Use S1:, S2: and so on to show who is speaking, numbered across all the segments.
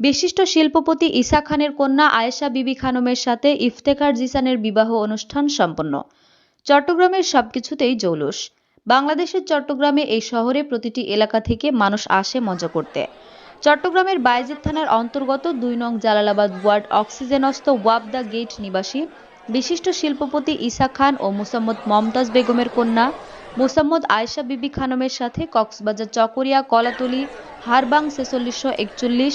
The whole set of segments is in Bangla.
S1: বিশিষ্ট শিল্পপতি ঈসা খানের কন্যা আয়েশা বিবি খানমের সাথে ইফতেখার জিসানের বিবাহ অনুষ্ঠান সম্পন্ন। চট্টগ্রামের সবকিছুতেই জৌলুস। বাংলাদেশের চট্টগ্রামে এই শহরে প্রতিটি এলাকা থেকে মানুষ আসে মজা করতে। চট্টগ্রামের বাইজিদ থানার অন্তর্গত দুই নং জালালাবাদ ওয়ার্ড অক্সিজেনস্থ ওয়াবদা গেট নিবাসী বিশিষ্ট শিল্পপতি ঈসা খান ও মুসাম্মদ মমতাজ বেগমের কন্যা মুসাম্মদ আয়েশা বিবি খানমের সাথে কক্সবাজার চকরিয়া, কলাতলি, হারবাং ছেচল্লিশশো একচল্লিশ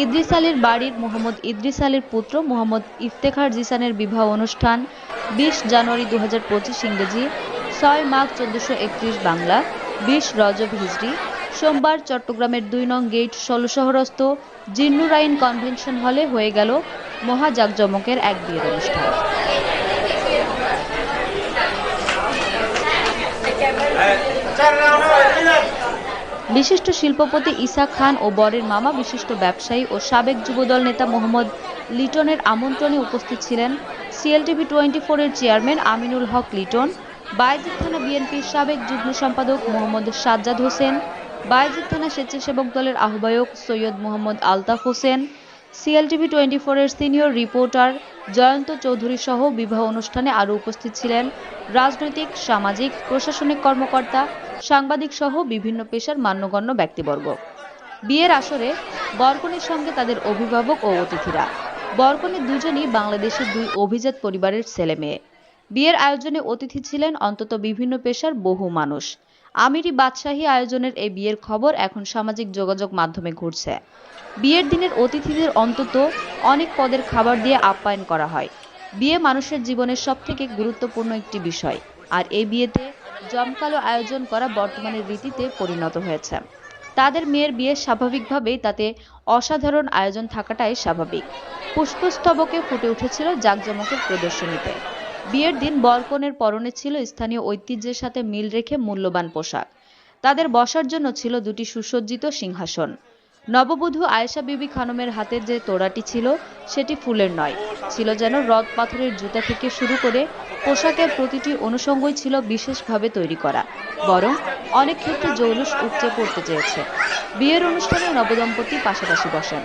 S1: ইদ্রিস আলীর বাড়ির মোহাম্মদ ইদ্রিস আলীর পুত্র মোহাম্মদ ইফতেখার জিসানের বিবাহ অনুষ্ঠান, বিশ জানুয়ারি দু হাজার পঁচিশ ইংরেজি, ছয় মাঘ চোদ্দশো একত্রিশ বাংলা, বিশ রজব হিজড়ি, সোমবার চট্টগ্রামের দুই নং গেট ষোলশহরস্থ জিন্নুরাইন কনভেনশন হলে হয়ে গেল মহা জাঁকজমকের এক বিয়ের অনুষ্ঠান। বিশিষ্ট শিল্পপতি ইসা খান ও বরের মামা বিশিষ্ট ব্যবসায়ী ও সাবেক যুবদল নেতা মোহাম্মদ লিটনের আমন্ত্রণে উপস্থিত ছিলেন সিএলটিভি টোয়েন্টি ফোরের চেয়ারম্যান আমিনুল হক লিটন, বায়জিদ থানা বিএনপির সাবেক যুগ্ম সম্পাদক মোহাম্মদ সাজ্জাদ হোসেন, বায়জিদ থানা স্বেচ্ছাসেবক দলের আহ্বায়ক সৈয়দ মোহাম্মদ আলতাফ হোসেন, সিএলটিভি টোয়েন্টি ফোরের সিনিয়র রিপোর্টার জয়ন্ত চৌধুরী সহ বিবাহ অনুষ্ঠানে আরও উপস্থিত ছিলেন রাজনৈতিক, সামাজিক, প্রশাসনিক কর্মকর্তা সাংবাদিক সহ বিভিন্ন পেশার মান্যগণ্য ব্যক্তিবর্গ। বিয়ের আসরে বরকনের সঙ্গে তাদের অভিভাবক ও অতিথিরা। বরকনের দুজনই বাংলাদেশের দুই অভিজাত পরিবারের ছেলে মেয়ে। বিয়ের আয়োজনে অতিথি ছিলেন অন্তত বিভিন্ন পেশার বহু মানুষ। আমিরি বাদশাহী আয়োজনের এই বিয়ের খবর এখন সামাজিক যোগাযোগ মাধ্যমে ঘুরছে। বিয়ের দিনের অতিথিদের অন্তত অনেক পদের খাবার দিয়ে আপ্যায়ন করা হয়। বিয়ে মানুষের জীবনের সবথেকে গুরুত্বপূর্ণ একটি বিষয়। আর এই বিয়েতে জমকালো আয়োজন করা বর্তমানে রীতিতে পরিণত হয়েছে। তাদের মেয়ের বিয়ে স্বাভাবিকভাবেই তাতে অসাধারণ আয়োজন থাকাটাই স্বাভাবিক। পুষ্পস্তবকে ফুটে উঠেছিল জাঁকজমকের প্রদর্শনীতে। বিয়ের দিন বরকনের পরনে ছিল স্থানীয় ঐতিহ্যের সাথে মিল রেখে মূল্যবান পোশাক। তাদের বসার জন্য ছিল দুটি সুসজ্জিত সিংহাসন। নববধূ আয়েশা বিবি খানমের হাতে যে তোড়াটি ছিল, সেটি ফুলের নয়। ছিল যেন রদ পাথরের জুতা থেকে শুরু করে পোশাকের প্রতিটি অনুষঙ্গই ছিল বিশেষভাবে তৈরি করা। বরং অনেক ক্ষেত্রে জৌলুস উপচে পড়তে চেয়েছে। বিয়ের অনুষ্ঠানে নবদম্পতি পাশাপাশি বসেন।